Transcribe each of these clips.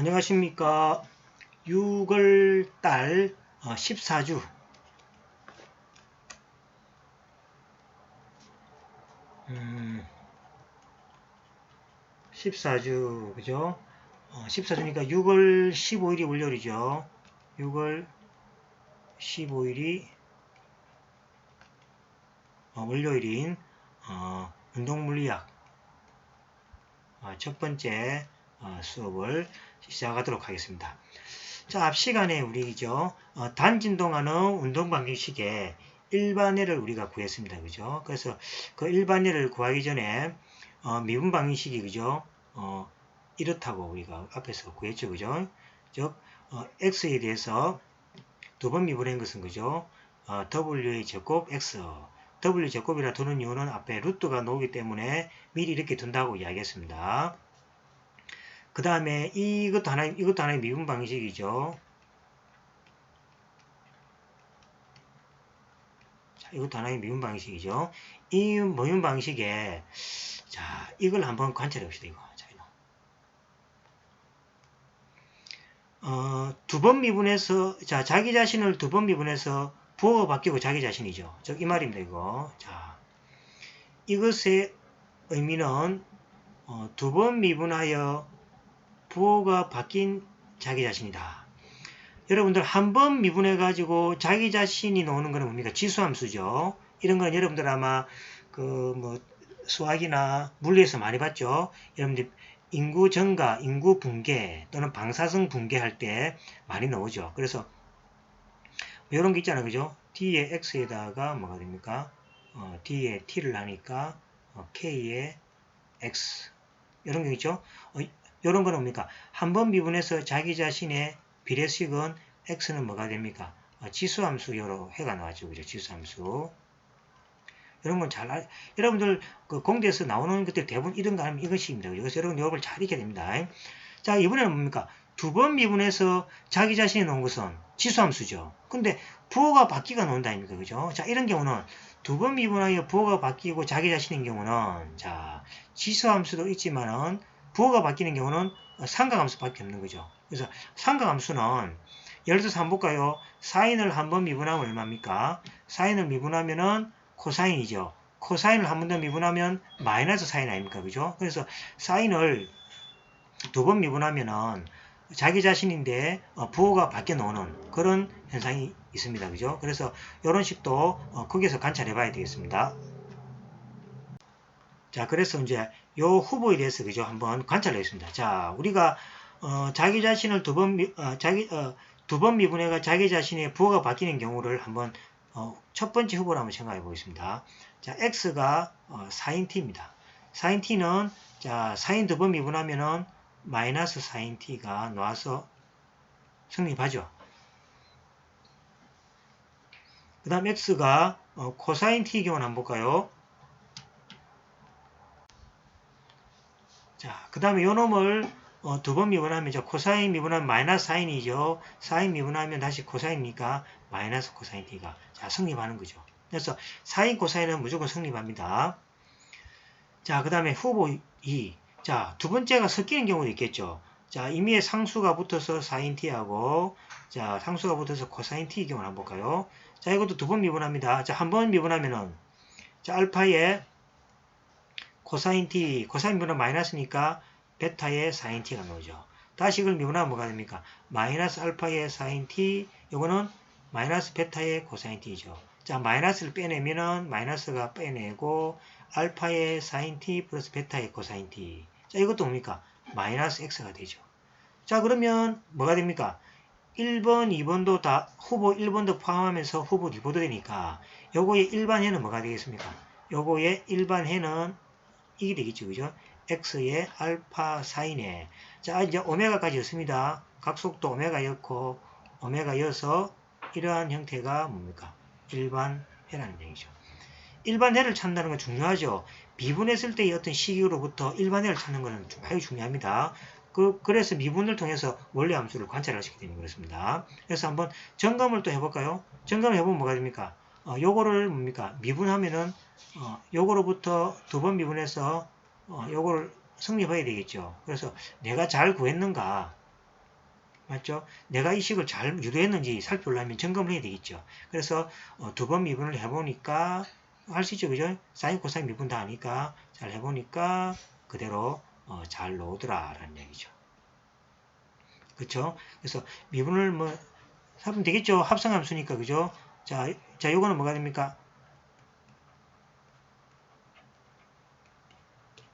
안녕하십니까. 6월 달 14주 음, 14주 그죠? 어, 14주니까 6월 15일이 월요일이죠. 6월 15일이 어, 월요일인 어, 운동물리학 어, 첫 번째 어, 수업을 시작하도록 하겠습니다. 자, 앞 시간에 우리 죠 어, 단진동하는 운동 방정식의 일반회를 우리가 구했습니다. 그죠? 그래서 그 일반회를 구하기 전에 어, 미분 방정식이 그죠? 어, 이렇다고 우리가 앞에서 구했죠. 그죠? 즉 어, x에 대해서 두 번 미분한 것은 그죠? 어, w의 제곱 x w 제곱이라 두는 이유는 앞에 루트가 나오기 때문에 미리 이렇게 둔다고 이야기했습니다. 그 다음에 이것도 하나 이것도 하나의 미분 방식이죠. 자, 이것도 하나의 미분 방식이죠. 이 미분 방식에 자 이걸 한번 관찰해 봅시다. 이거 자, 이거. 어, 두 번 미분해서 자 자기 자신을 두 번 미분해서 부호가 바뀌고 자기 자신이죠. 즉 이 말입니다. 이거 자 이것의 의미는 어, 두 번 미분하여 부호가 바뀐 자기 자신이다. 여러분들 한 번 미분해 가지고 자기 자신이 나오는 거는 뭡니까? 지수함수죠. 이런 건 여러분들 아마 그 뭐 수학이나 물리에서 많이 봤죠. 여러분들 인구 증가, 인구 붕괴 또는 방사성 붕괴할 때 많이 나오죠. 그래서 이런 게 있잖아요. 그죠? D의 X에다가 뭐가 됩니까? 어, D에 T를 하니까 어, K에 X 이런 게 있죠. 어, 이런 건 뭡니까? 한 번 미분해서 자기 자신의 비례식은 x는 뭐가 됩니까? 어, 지수함수 여러 해가 나왔죠. 그죠? 지수함수. 이런 건 잘, 알, 여러분들 그 공대에서 나오는 것들 대부분 이런 거 하면 이것입니다. 그래서 여러분 이걸 잘 익혀야 됩니다. 자, 이번에는 뭡니까? 두 번 미분해서 자기 자신이 놓은 것은 지수함수죠. 근데 부호가 바뀌가 나온다 아닙니까? 그죠? 자, 이런 경우는 두 번 미분하여 부호가 바뀌고 자기 자신인 경우는 자, 지수함수도 있지만은 부호가 바뀌는 경우는 상가함수밖에 없는 거죠. 그래서 상가함수는 예를 들어서 한번 볼까요? 사인을 한 번 미분하면 얼마입니까? 사인을 미분하면은 코사인이죠. 코사인을 한 번 더 미분하면 마이너스 사인 아닙니까? 그죠? 그래서 사인을 두 번 미분하면은 자기 자신인데 어, 부호가 바뀌어 놓는 그런 현상이 있습니다. 그죠? 그래서 이런 식도 어, 거기서 관찰해 봐야 되겠습니다. 자, 그래서 이제 요 후보에 대해서 그죠? 한번 관찰하겠습니다. 자, 우리가 어, 자기 자신을 두 번, 어, 자기, 어, 두번 미분해가 자기 자신의 부호가 바뀌는 경우를 한번 어, 첫 번째 후보로 한번 생각해 보겠습니다. 자, x가 어, 4인 t입니다. 4인 t는 자, 4인 두 번 미분하면은 마이너스 4인 t가 나와서 성립하죠. 그 다음 x가 어, 코사인 t 경우는 한번 볼까요? 자, 그 다음에 요 놈을 어, 두 번 미분하면 이제 코사인 미분하면 마이너스 사인이죠. 사인 미분하면 다시 코사인이니까 마이너스 코사인 t가 자 성립하는 거죠. 그래서 사인 코사인은 무조건 성립합니다. 자, 그 다음에 후보 2. 자, 두 번째가 섞이는 경우도 있겠죠. 자, 임의의 상수가 붙어서 사인 t하고 자, 상수가 붙어서 코사인 t 경우를 한번 볼까요? 자, 이것도 두 번 미분합니다. 자, 한 번 미분하면은 자, 알파에 코사인 t, 코사인 분은 마이너스니까 베타의 사인 t가 나오죠. 다시 이걸 미분하면 뭐가 됩니까? 마이너스 알파의 사인 t, 이거는 마이너스 베타의 코사인 t죠. 자, 마이너스를 빼내면은 마이너스가 빼내고 알파의 사인 t 플러스 베타의 코사인 t. 자, 이것도 뭡니까? 마이너스 x가 되죠. 자, 그러면 뭐가 됩니까? 1번, 2번도 다 후보 1번도 포함하면서 후보 2번도 되니까 요거의 일반해는 뭐가 되겠습니까? 요거의 일반해는 이게 되겠죠. 그죠? x의 알파 사인에 자 이제 오메가까지 였습니다. 각속도 오메가였고 오메가여서 이러한 형태가 뭡니까? 일반 해라는 얘기죠. 일반 해를 찾는다는 건 중요하죠. 미분했을 때의 어떤 시기로부터 일반 해를 찾는 것은 매우 중요합니다. 그, 그래서 미분을 통해서 원래 함수를 관찰하시게 되는 그렇습니다. 그래서 한번 점검을 또 해볼까요? 점검을 해보면 뭐가 됩니까? 어, 요거를 뭡니까? 미분하면은 어, 요거로부터 두 번 미분해서 어, 요거를 성립해야 되겠죠. 그래서 내가 잘 구했는가 맞죠? 내가 이 식을 잘 유도했는지 살펴보려면 점검을 해야 되겠죠. 그래서 어, 두 번 미분을 해보니까 할 수 있죠. 그죠? 사인, 코사인 미분 다 하니까 잘 해보니까 그대로 어, 잘 나오더라 라는 얘기죠. 그쵸? 그래서 미분을 뭐 하면 되겠죠. 합성함수니까 그죠? 자, 자 요거는 뭐가 됩니까?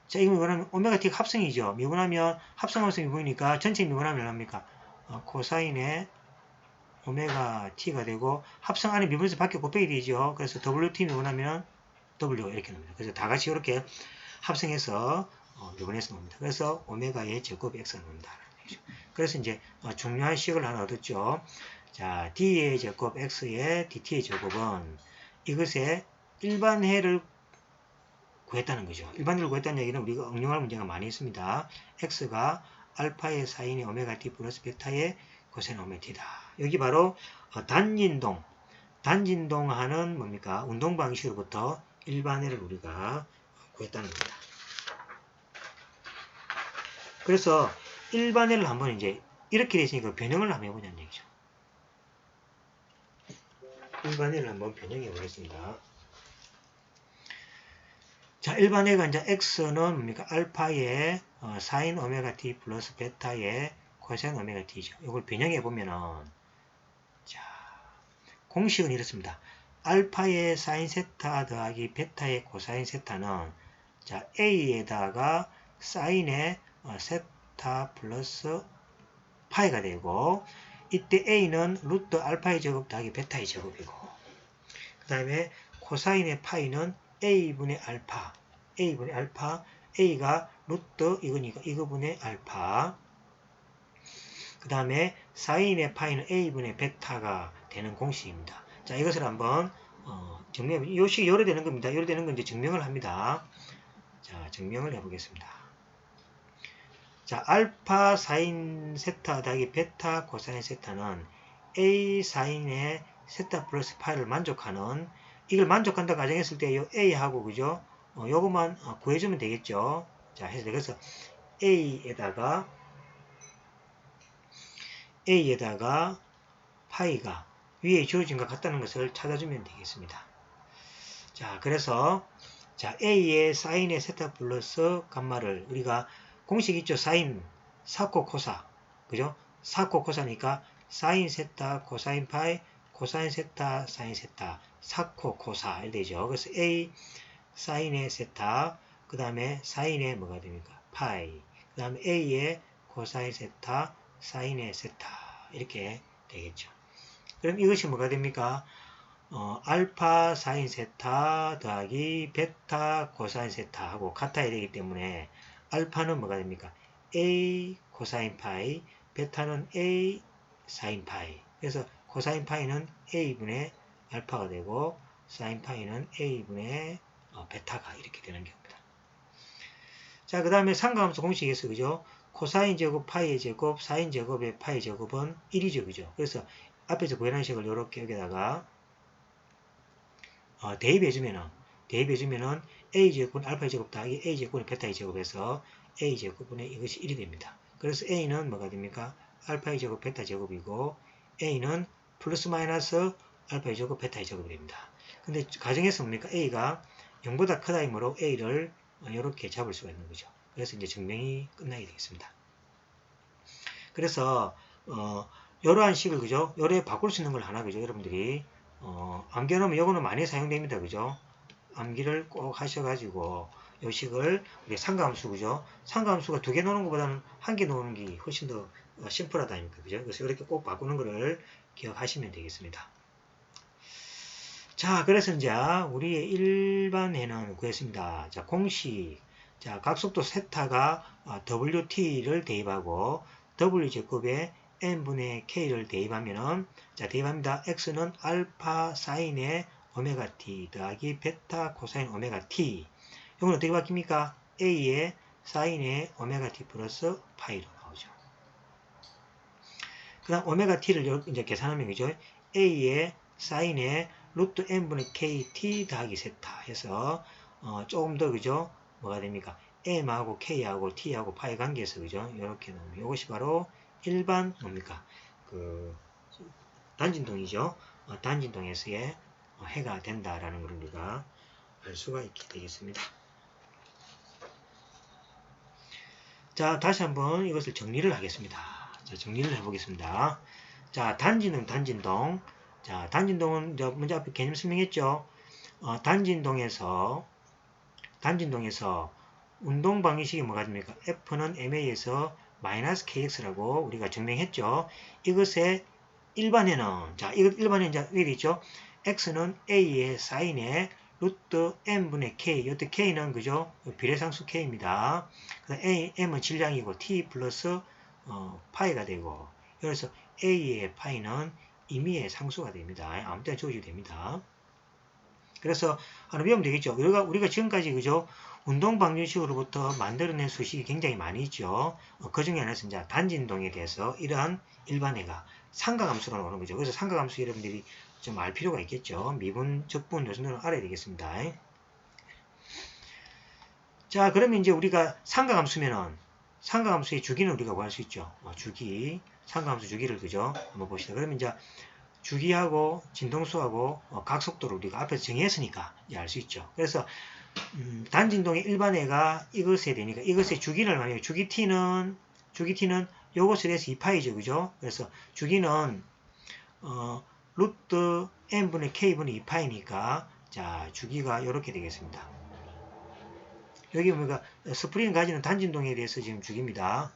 자, 이거 미분하면 오메가 t가 합성이죠. 미분하면 합성함수 미분이니까 전체 미분하면 얼마입니까? 어, 코사인의 오메가 t가 되고 합성 안에 미분에서 밖에 곱하기 되죠. 그래서 wt 미분하면 w 이렇게 나옵니다. 그래서 다 같이 이렇게 합성해서 어, 미분해서 나옵니다. 그래서 오메가의 제곱 x가 나온다. 그래서 이제 어, 중요한 식을 하나 얻었죠. 자, d의 제곱 x의 dt의 제곱은 이것의 일반해를 구했다는 거죠. 일반해를 구했다는 얘기는 우리가 응용할 문제가 많이 있습니다. x가 알파의 사인의 오메가 t 플러스 베타의 코사인 오메가 t다. 여기 바로 어, 단진동, 단진동하는 뭡니까? 운동 방식으로부터 일반해를 우리가 구했다는 겁니다. 그래서 일반해를 한번 이제 이렇게 되있으니까 변형을 한번 해보자는 얘기죠. 일반해를 한번 변형해 보겠습니다. 자, 일반해가 이제 x는 뭡니까? 알파의 어, 사인 오메가 t 플러스 베타의 코사인 오메가 t죠. 이걸 변형해 보면은 자, 공식은 이렇습니다. 알파의 사인 세타 더하기 베타의 코사인 세타는 자, a에다가 사인의 어, 세타 플러스 파이가 되고 이때 a는 루트 알파의 제곱 더하기 베타의 제곱이고 그 다음에 코사인의 파이는 a분의 알파 a분의 알파 a가 루트 이거니까 이거분의 알파 그 다음에 사인의 파이는 a분의 베타가 되는 공식입니다. 자 이것을 한번 어, 증명 이 식이 요래 되는 겁니다. 요래 되는 건 이제 증명을 합니다. 자 증명을 해보겠습니다. 자, 알파 사인 세타 더하기 베타 코사인 세타는 A 사인의 세타 플러스 파이를 만족하는 이걸 만족한다 가정했을 때이 A하고 그죠? 어, 요것만 어, 구해주면 되겠죠. 자, 해서 그래서 A에다가 A에다가 파이가 위에 주어진 것 같다는 것을 찾아주면 되겠습니다. 자, 그래서 자, A의 사인의 세타 플러스 감마를 우리가 공식 있죠. 사인, 사코, 코사. 그죠? 사코, 코사니까 사인 세타, 코사인 파이, 코사인 세타, 사인 세타, 사코, 코사. 이렇게 되죠. 그래서 A 사인의 세타, 그 다음에 사인의 뭐가 됩니까? 파이. 그 다음에 A의 코사인 세타, 사인의 세타. 이렇게 되겠죠. 그럼 이것이 뭐가 됩니까? 어, 알파 사인 세타 더하기 베타 코사인 세타 하고 같아야 되기 때문에 알파는 뭐가 됩니까? A 코사인 파이, 베타는 A 사인 파이. 그래서 코사인 파이는 A분의 알파가 되고 사인 파이는 A분의 어, 베타가 이렇게 되는 겁니다. 자, 그 다음에 상가함수 공식에서 그죠? 코사인 제곱 파이의 제곱, 사인 제곱의 파이 제곱은 1이죠. 그죠? 그래서 앞에서 구현한 식을 이렇게 여기다가 어, 대입해주면은 대입해주면은 a제곱은 알파 제곱 더하기 a제곱은 베타 제곱에서 a제곱분의 이것이 1이 됩니다. 그래서 a는 뭐가 됩니까? 알파 제곱 베타 제곱이고 a는 플러스 마이너스 알파 제곱 베타 제곱이 됩니다. 근데 가정에서 뭡니까? a가 0보다 크다 이므로 a를 이렇게 잡을 수가 있는 거죠. 그래서 이제 증명이 끝나게 되겠습니다. 그래서 어, 이러한 식을 그죠? 요래 바꿀 수 있는 걸 하나 그죠? 여러분들이 어, 암기하면 이거는 많이 사용됩니다. 그죠? 암기를 꼭 하셔가지고 요식을 우리 상가함수 그죠? 상가함수가 두개 놓는 것보다는 한개 놓는 게 훨씬 더 어, 심플하다니까 그죠? 그래서 이렇게 꼭 바꾸는 것을 기억하시면 되겠습니다. 자, 그래서 이제 우리의 일반해는 구했습니다. 자, 공식. 자, 각속도 세타가 어, WT를 대입하고 W제곱에 n분의 k를 대입하면은 자 대입합니다. x는 알파 사인의 오메가 t 더하기 베타 코사인 오메가 t 이건 어떻게 바뀝니까? a의 사인의 오메가 t 플러스 파이로 나오죠. 그 다음 오메가 t를 이제 계산하면 그죠? a의 사인의 루트 n분의 kt 더하기 세타 해서 어, 조금 더 그죠? 뭐가 됩니까? m하고 k하고 t하고 파이 관계에서 그죠? 이렇게 나오면 이것이 바로 일반 뭡니까 그 단진동이죠. 어, 단진동에서의 어, 해가 된다라는 걸 우리가 알 수가 있게 되겠습니다. 자, 다시 한번 이것을 정리를 하겠습니다. 자, 정리를 해보겠습니다. 자, 단진동, 단진동. 자, 단진동은 먼저 앞에 개념 설명했죠. 어, 단진동에서, 단진동에서 운동 방정식이 뭐가 됩니까? F는 MA에서 마이너스 KX라고 우리가 증명했죠. 이것의 일반에는, 자, 이것 일반에 이제 위에 있죠. X는 A의 사인에 루트 n분의 k, 여기 k는 그죠? 비례상수 k입니다. a, m은 질량이고 t 플러스 어, 파이가 되고 그래서 a의 파이는 임의의 상수가 됩니다. 아무 때나 주어도 됩니다. 그래서 하나 외우면 되겠죠. 우리가, 우리가 지금까지 그죠? 운동 방정식으로부터 만들어낸 수식이 굉장히 많이 있죠. 어, 그 중에 하나는 단진동에 대해서 이러한 일반회가 상가함수로 나오는 거죠. 그래서 상가함수 여러분들이 좀 알 필요가 있겠죠. 미분, 적분 요소들은 알아야 되겠습니다. 자, 그러면 이제 우리가 상가함수면은 상가함수의 주기는 우리가 구할 수 있죠. 어, 주기, 상가함수 주기를 그죠? 한번 봅시다. 그러면 이제 주기하고 진동수하고 어, 각속도를 우리가 앞에서 정했으니까 알 수 있죠. 그래서 음, 단진동의 일반회가 이것에 되니까 이것의 주기를 만약에 주기 t는 주기 t는 요것에 대해서 2파이죠. 그죠? 그래서 주기는 어, 루트 n분의 k분의 2파이니까 자 주기가 이렇게 되겠습니다. 여기 우리가 스프링 가지는 단진동에 대해서 지금 주기입니다.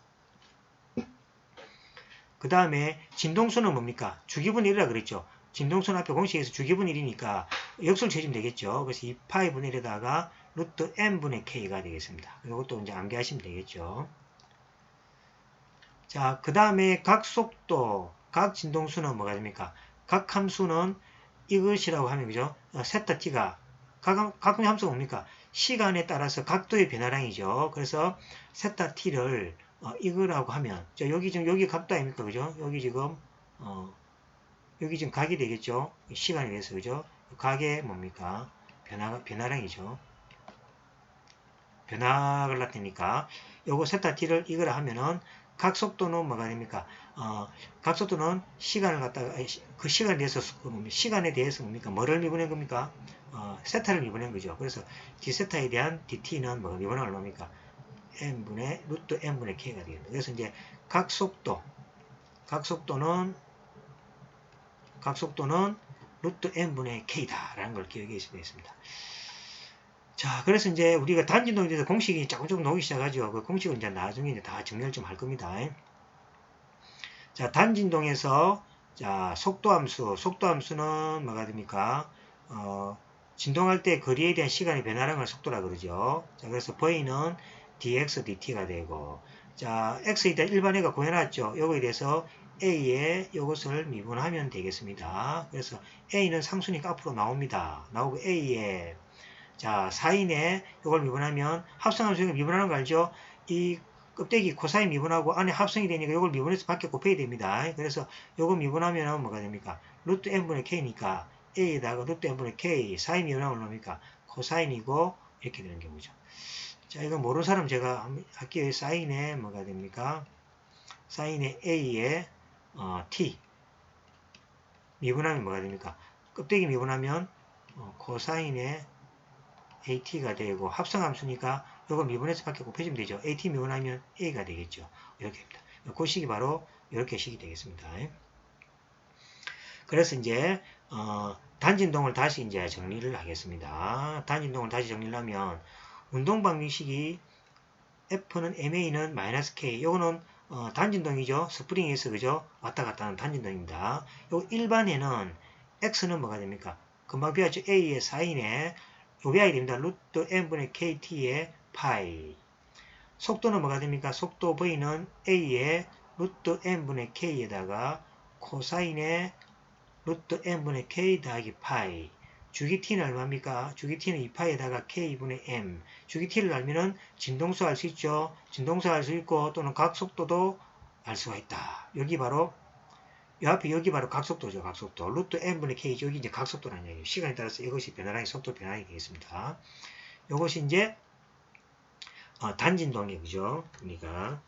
그 다음에 진동수는 뭡니까? 주기분의 1이라 그랬죠. 진동수는 앞에 공식에서 주기분의 1이니까 역수를 쳐주면 되겠죠. 그래서 2파이분의 1에다가 루트 n분의 k가 되겠습니다. 이것도 이제 암기하시면 되겠죠. 자, 그 다음에 각 속도, 각 진동수는 뭐가 됩니까? 각 함수는 이것이라고 하면 그죠? 어, 세타 t가 각, 각의 함수가 뭡니까? 시간에 따라서 각도의 변화량이죠. 그래서 세타 t를 어, 이거라고 하면 자, 여기 지금 여기 각도 아닙니까? 그죠? 여기 지금 어, 여기 지금 각이 되겠죠? 시간에 대해서 그죠? 각의 뭡니까? 변화 변화량이죠. 변화를 나타내니까 요거 세타 t를 이거라 하면은 각 속도는 뭐가 됩니까? 어, 각 속도는 시간을 갖다가 그 시간에 대해서 그 시간에 대해서 뭡니까? 뭐를 미분한 겁니까? 어, 세타를 미분한 거죠. 그래서 d세타에 대한 dt는 뭐가 미분한 얼마입니까? n분의 루트 n분의 k가 되겠다. 그래서 이제 각 속도 각 속도는 각 속도는 루트 n분의 k다라는 걸 기억해 주시면 되겠습니다. 자, 그래서 이제 우리가 단진동에 대해서 공식이 조금 조금 나오기 시작하죠. 그 공식은 이제 나중에 이제 다 정리를 좀 할 겁니다. 자, 단진동에서 자, 속도함수, 속도함수는 뭐가 됩니까? 어, 진동할 때 거리에 대한 시간의 변화량을 속도라 그러죠. 자, 그래서 V는 dx dt가 되고, 자, x에 대한 일반회가 구해놨죠. 요거에 대해서 a에 이것을 미분하면 되겠습니다. 그래서 a는 상수니까 앞으로 나옵니다. 나오고 a에 자, 사인에 이걸 미분하면 합성함수를 미분하는 거 알죠? 이 껍데기 코사인 미분하고 안에 합성이 되니까 이걸 미분해서 밖에 곱해야 됩니다. 그래서 이거 미분하면 뭐가 됩니까? 루트 n분의 k니까 a에다가 루트 n분의 k 사인 미분하면 얼마입니까? 코사인이고 이렇게 되는 경우죠. 자, 이거 모르는 사람 제가 할게요. 사인에 뭐가 됩니까? 사인에 a에 어, t 미분하면 뭐가 됩니까? 껍데기 미분하면 어, 코사인에 at가 되고 합성함수니까 이거 미분해서 밖에 곱해주면 되죠. at 미분하면 a가 되겠죠. 이렇게 됩니다. 그 식이 바로 이렇게 식이 되겠습니다. 그래서 이제 어, 단진동을 다시 이제 정리를 하겠습니다. 단진동을 다시 정리를 하면 운동 방정식이 F는 MA는 마이너스 K 요거는 어, 단진동이죠. 스프링에서 그죠? 왔다 갔다 하는 단진동입니다. 요 일반에는 X는 뭐가 됩니까? 금방 배웠죠. A의 사인에 요배하게 됩니다. 루트 n분의 kt의 파이. 속도는 뭐가 됩니까? 속도 v는 a의 루트 n분의 k에다가 코사인의 루트 n분의 k 더하기 파이. 주기 t는 얼마입니까? 주기 t는 2파이에다가 k분의 m. 주기 t를 알면은 진동수 알 수 있죠. 진동수 알 수 있고 또는 각 속도도 알 수가 있다. 여기 바로 이 앞에 여기 바로 각속도죠. 각속도. 루트 n분의 k죠. 여기 이제 각속도라는 얘기예요. 시간에 따라서 이것이 변화량이 속도 변화량이 되겠습니다. 이것이 이제 어, 단진동의 그죠? 우리가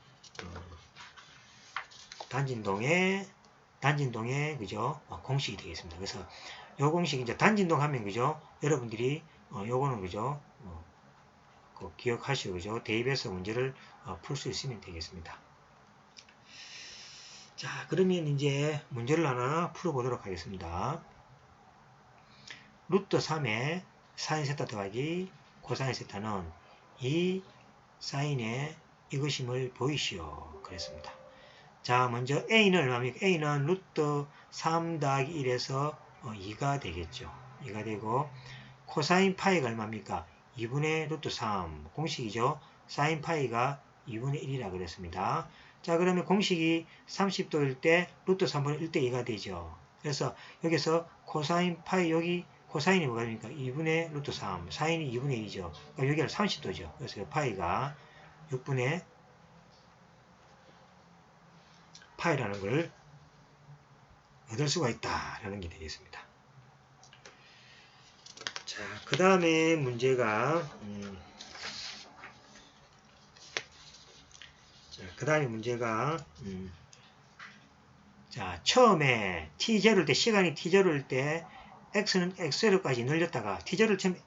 어, 단진동의 단진동의 그죠 어, 공식이 되겠습니다. 그래서 요 공식 이제 단진동 하면 그죠 여러분들이 어, 요거는 그죠 어, 꼭 기억하시고 그죠 대입해서 문제를 어, 풀 수 있으면 되겠습니다. 자 그러면 이제 문제를 하나 풀어보도록 하겠습니다. 루트 3에 사인 세타 더하기 코사인 세타는 이 사인의 이것임을 보이시오. 그랬습니다. 자, 먼저 A는 얼마입니까? A는 루트 3 더하기 1에서 2가 되겠죠. 2가 되고, 코사인 파이가 얼마입니까? 2분의 루트 3. 공식이죠. 사인 파이가 2분의 1이라 그랬습니다. 자, 그러면 공식이 30도일 때 루트 3분의 1대 2가 되죠. 그래서 여기서 코사인 파이 여기 코사인이 뭐가 됩니까? 2분의 루트 3. 사인이 2분의 2죠. 그러니까 여기는 30도죠. 그래서 파이가 6분의 파이라는 걸 얻을 수가 있다라는 게 되겠습니다. 자, 그 다음에 문제가 음, 그 다음에 문제가 음, 자, 처음에 t0일 때 시간이 t0일 때 x는 x로까지 늘렸다가 t절을 처음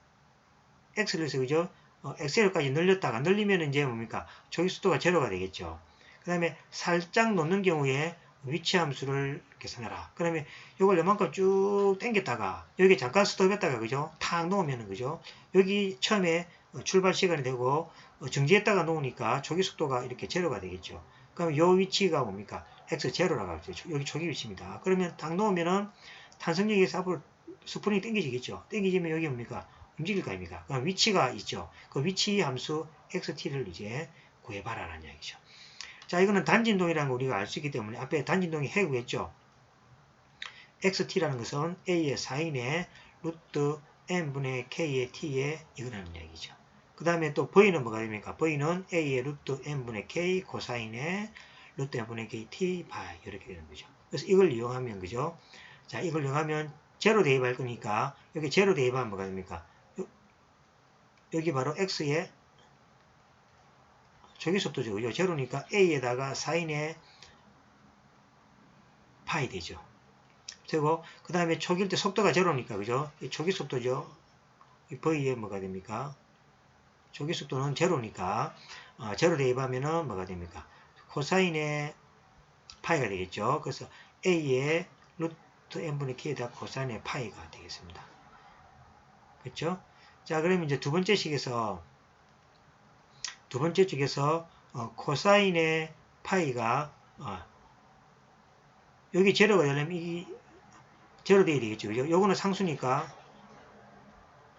x를 해서 그죠? 어, x로까지 늘렸다가 늘리면 이제 뭡니까? 조기 속도가 제로가 되겠죠. 그 다음에 살짝 놓는 경우에 위치 함수를 계산해라. 그러면 이걸 요만큼 쭉 당겼다가 여기 잠깐 스톱했다가 그죠? 탁 놓으면은 그죠? 여기 처음에 어, 출발 시간이 되고 어, 정지했다가 놓으니까 조기 속도가 이렇게 제로가 되겠죠. 그러면 요 위치가 뭡니까? x 제로라고 하죠. 여기 초기 위치입니다. 그러면 탁 놓으면은 탄성력에서 앞으로 스프링이 당겨지겠죠. 당겨지면 여기 뭡니까? 움직일 거 아닙니까? 그럼 위치가 있죠. 그 위치 함수 xt를 이제 구해봐라라는 이야기죠. 자, 이거는 단진동이라는 걸 우리가 알 수 있기 때문에 앞에 단진동이 해구했죠. xt라는 것은 a의 사인의 루트 n분의 k의 t의 이거라는 이야기죠. 그 다음에 또 v는 뭐가 됩니까? v는 a의 루트 n분의 k 코사인의 루트 n분의 k t 바이 이렇게 되는 거죠. 그래서 이걸 이용하면 그죠? 자, 이걸 이용하면 제로 대입할 거니까 여기 제로 대입하면 뭐가 됩니까? 여기 바로 x의 조기 속도죠. 그죠? 제로니까 a에다가 사인의 파이 되죠. 되고 그 다음에 초기일 때 속도가 제로니까 그죠? 초기 속도죠. 이 v에 뭐가 됩니까? 초기 속도는 제로니까 어, 제로 대입하면은 뭐가 됩니까? 코사인의 파이가 되겠죠. 그래서 a의 루트 n분의 k에다 코사인의 파이가 되겠습니다. 그렇죠? 자, 그러면 이제 두 번째 식에서 두 번째 쪽에서 어, 코사인의 파이가 어, 여기 제로가 되려면 이 제로 돼야 되겠죠. 그죠? 요거는 상수니까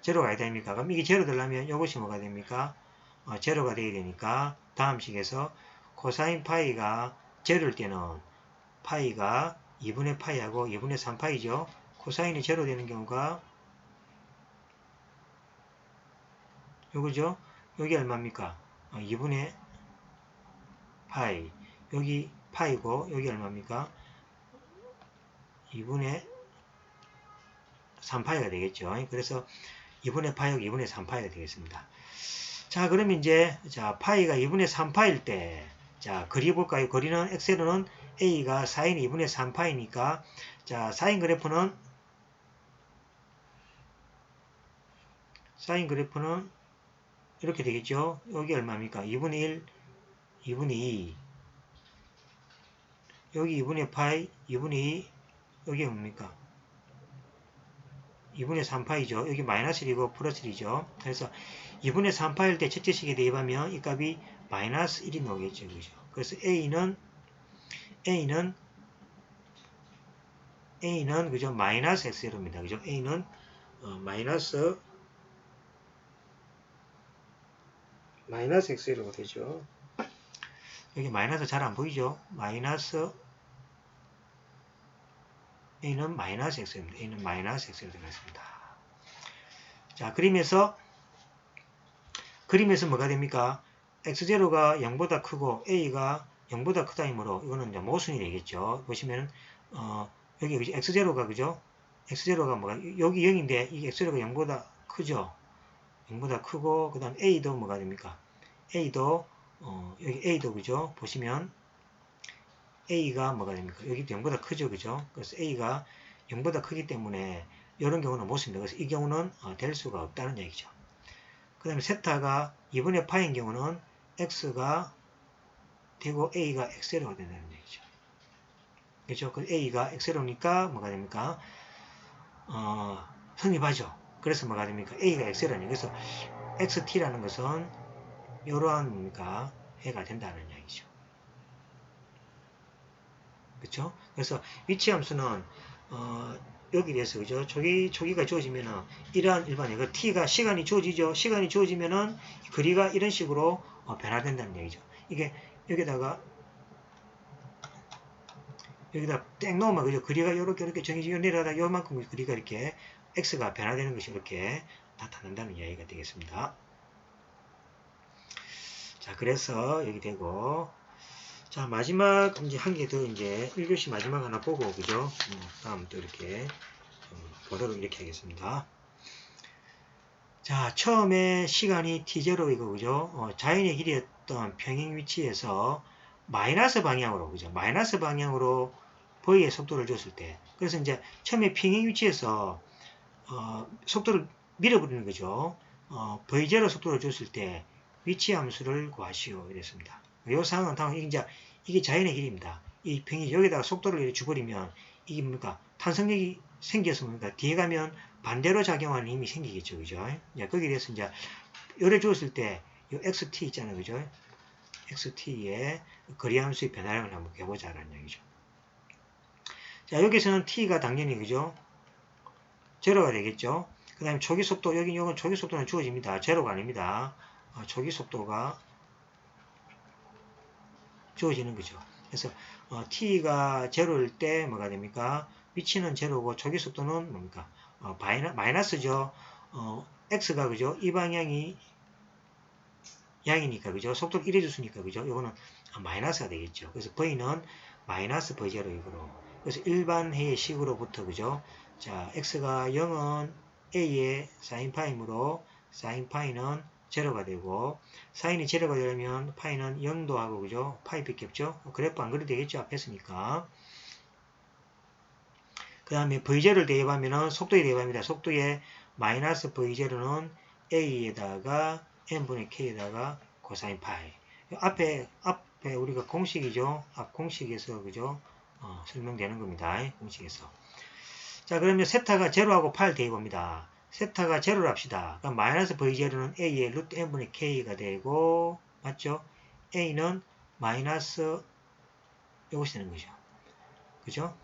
제로가 해야 됩니까? 그럼 이게 제로 되려면 이것이 뭐가 됩니까? 어, 제로가 돼야 되니까 다음 식에서 코사인 파이가 제로일 때는 파이가 2분의 파이하고 2분의 3파이죠. 코사인이 제로 되는 경우가 요거죠. 여기 얼마입니까? 어, 2분의 파이. 여기 파이고 여기 얼마입니까? 2분의 3파이가 되겠죠. 그래서 2분의 파이하고 2분의 3파이가 되겠습니다. 자, 그러면 이제 자 파이가 2분의 3파일 때 자, 그려볼까요? 그리는 엑셀은 A가 사인 2분의 3파이니까 자, 사인 그래프는 사인 그래프는 이렇게 되겠죠. 여기 얼마입니까? 2분의 1, 2분의 2 여기 2분의 파이, 2분의 2 여기 뭡니까? 2분의 3파이죠. 여기 마이너스 1이고 플러스 1이죠. 그래서 2분의 3파일 때 첫째 식에 대입하면 이 값이 마이너스 1이 나오겠죠. 그죠? 그래서 A는 A는 A는 그죠? 마이너스 X로입니다. 그죠? A는 어, 마이너스 마이너스 X로가 되죠. 여기 마이너스 잘 안 보이죠? 마이너스 A는 마이너스 X입니다. A는 마이너스 X로 되겠습니다. 자, 그림에서 그림에서 뭐가 됩니까? X0가 0보다 크고 A가 0보다 크다이므로 이거는 이제 모순이 되겠죠. 보시면 어, 여기 X0가 그죠? X0가 뭐가 여기 0인데 이 X0가 0보다 크죠. 0보다 크고 그 다음 A도 뭐가 됩니까? A도 어, 여기 A도 그죠? 보시면 a가 뭐가 됩니까? 여기 0보다 크죠, 그죠? 그래서 a가 0보다 크기 때문에 이런 경우는 못 씁니다. 그래서 이 경우는 어, 될 수가 없다는 얘기죠. 그 다음에 세타가 2분의 파인 경우는 x가 되고 a가 x로가 된다는 얘기죠. 그렇죠? 그 a가 x로니까 뭐가 됩니까? 어, 성립하죠. 그래서 뭐가 됩니까? a가 x라는 그래서 xt라는 것은 이러한 뭡니까? 해가 된다는 이야기죠. 그렇죠? 그래서 위치 함수는 어, 여기 대해서 그죠? 초기 초기가 주어지면은 이러한 일반의 그 t가 시간이 주어지죠. 시간이 주어지면은 거리가 이런 식으로 어, 변화된다는 얘기죠. 이게 여기다가 여기다 땡 넣으면 그죠? 거리가 이렇게 이렇게 정해지고 내려가다 요만큼 거리가 이렇게 x가 변화되는 것이 이렇게 나타난다는 이야기가 되겠습니다. 자, 그래서 여기 되고 자, 마지막 이제 한 개 더 이제 1교시 마지막 하나 보고 그죠? 음, 다음 또 이렇게 음, 보도록 이렇게 하겠습니다. 자, 처음에 시간이 t0이고 그죠? 어, 자연의 길이였던 평행 위치에서 마이너스 방향으로 그죠? 마이너스 방향으로 v의 속도를 줬을 때 그래서 이제 처음에 평행 위치에서 어, 속도를 밀어버리는 거죠. 어, v0 속도를 줬을 때 위치 함수를 구하시오 이랬습니다. 이 상황은 당연 이제 이게 자연의 길입니다. 이 평이 여기다가 속도를 줘버리면 이게 뭡니까 탄성력이 생겨서 뭡니까 뒤에 가면 반대로 작용하는 힘이 생기겠죠, 그죠? 자, 거기에 대해서 이제 열에 주었을 때 이 xt 있잖아요, 그죠? xt의 거리 함수의 변화량을 한번 해보자라는 얘기죠. 자, 여기서는 t가 당연히 그죠? 제로가 되겠죠. 그 다음에 초기 속도, 여기 이건 초기 속도는 주어집니다. 제로가 아닙니다. 어, 초기 속도가 주어지는 거죠. 그래서 어, t가 제로일 때 뭐가 됩니까? 위치는 제로고 초기 속도는 뭡니까? 어, 바이나, 마이너스죠. 어, x가 그죠? 이 방향이 양이니까 그죠? 속도를 이래 줬으니까 그죠? 이거는 마이너스가 되겠죠. 그래서 v는 마이너스 v0이고로 그래서 일반 해의 식으로부터 그죠? 자, x가 0은 a의 sin 파이므로 sin 파이는 제로가 되고 사인이 제로가 되려면 파이는 0도 하고 그죠? 파이 뺏겼죠? 그래프 안 그래도 되겠죠? 앞에 으니까 그 다음에 V0를 대입하면 속도에 대입합니다. 속도에 마이너스 V0는 A에다가 N분의 K에다가 코사인 파이 앞에 앞에 우리가 공식이죠. 앞 공식에서 그죠? 어, 설명되는 겁니다. 공식에서 자 그러면 세타가 제로하고 8 대입합니다. 세타가 제로를 합시다. 그럼 마이너스 V0는 A의 루트 N분의 K가 되고 맞죠? A는 마이너스 이것이 되는 거죠. 그죠?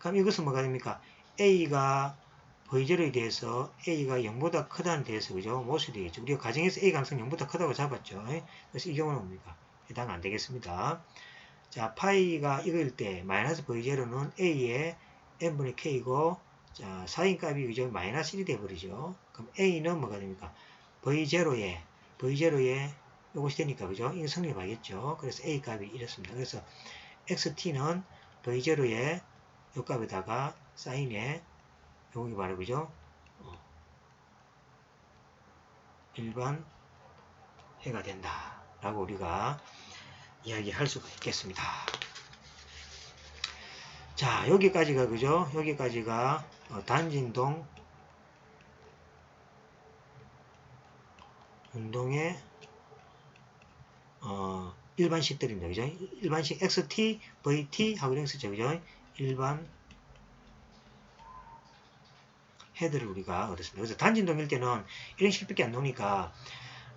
그럼 이것은 뭐가 됩니까? A가 V0에 대해서 A가 0보다 크다는 데에서 그죠? 무엇이 되겠죠? 우리가 가정에서 A 감성 0보다 크다고 잡았죠. 그래서 이 경우는 뭡니까? 해당 안 되겠습니다. 자, 파이가 이거일 때 마이너스 V0는 A의 N분의 K고 자, 사인 값이 그죠? 마이너스 1이 돼버리죠. 그럼 A는 뭐가 됩니까? V0에, V0에 이것이 되니까, 그죠? 이거 성립하겠죠. 그래서 A 값이 이렇습니다. 그래서 XT는 V0에 이 값에다가 사인에 여기 바로, 그죠? 어, 일반 해가 된다. 라고 우리가 이야기할 수가 있겠습니다. 자, 여기까지가, 그죠? 여기까지가 어, 단진동 운동의 어, 일반식들입니다. 그죠? 일반식 XT, VT 하고 쓰죠. 그죠? 일반 헤드를 우리가 얻었습니다. 그래서 단진동일 때는 이런 식밖에 안 나오니까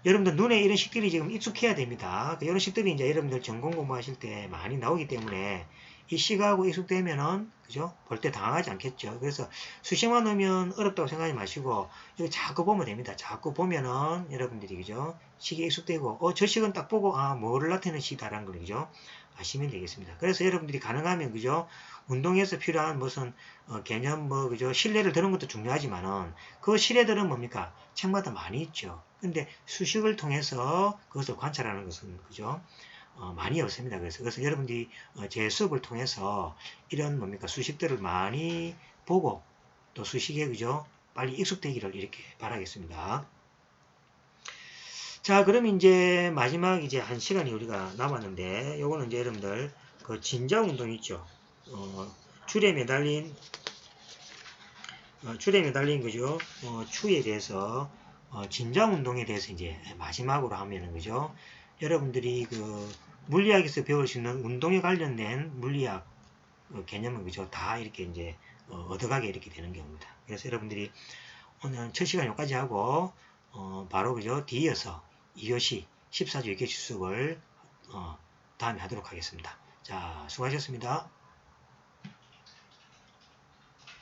여러분들 눈에 이런 식들이 지금 익숙해야 됩니다. 그 이런 식들이 이제 여러분들 전공 공부하실 때 많이 나오기 때문에 이 시가하고 익숙되면은 그죠? 볼 때 당황하지 않겠죠. 그래서 수식만 넣으면 어렵다고 생각하지 마시고 이거 자꾸 보면 됩니다. 자꾸 보면은 여러분들이 그죠? 식이 익숙되고 어 저 식은 딱 보고 아 뭐를 나타내는 식이다라는 걸 그죠? 아시면 되겠습니다. 그래서 여러분들이 가능하면 그죠? 운동에서 필요한 무슨 어, 개념 뭐 그죠? 신뢰를 드는 것도 중요하지만은 그 신뢰들은 뭡니까? 책마다 많이 있죠. 근데 수식을 통해서 그것을 관찰하는 것은 그죠? 어, 많이 없습니다. 그래서, 그래서 여러분들이 어, 제 수업을 통해서 이런 뭡니까 수식들을 많이 보고 또 수식에 그죠 빨리 익숙되기를 이렇게 바라겠습니다. 자, 그럼 이제 마지막 이제 한 시간이 우리가 남았는데 요거는 이제 여러분들 그 진자 운동 있죠. 어, 줄에 매달린 어, 줄에 매달린 그죠. 어, 추에 대해서 어, 진자 운동에 대해서 이제 마지막으로 하면은 그죠. 여러분들이 그 물리학에서 배울 수 있는 운동에 관련된 물리학 어, 개념은 그죠. 다 이렇게 이제 어, 얻어가게 이렇게 되는 경우입니다. 그래서 여러분들이 오늘 첫 시간 여기까지 하고 어, 바로 그죠. 뒤이어서 2교시 14주 6개 수습을 어, 다음에 하도록 하겠습니다. 자, 수고하셨습니다.